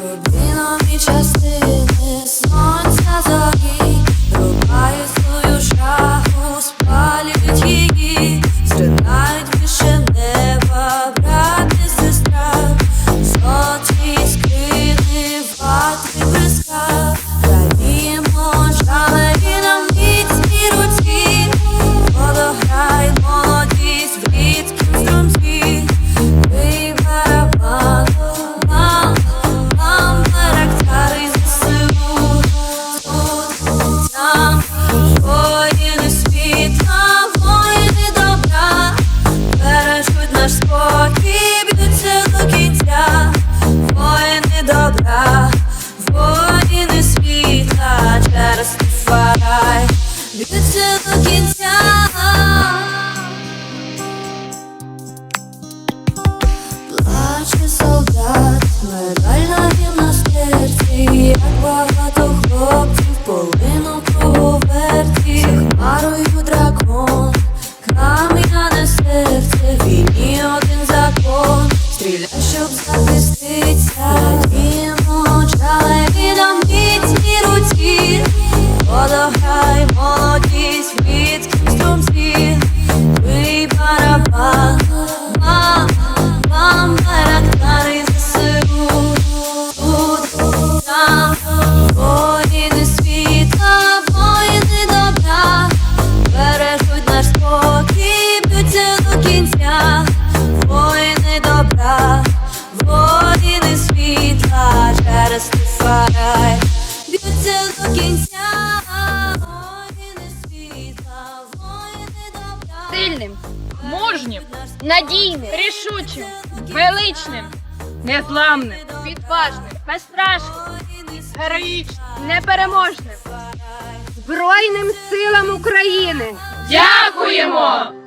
Lean on me, trust in this. No as a до кінця. Плаче солдат, медаль на гімнастерці, як вага. надійним, рішучим, величним, незламним, відважним, безстрашним, героїчним, непереможним, Збройним силам України. Дякуємо!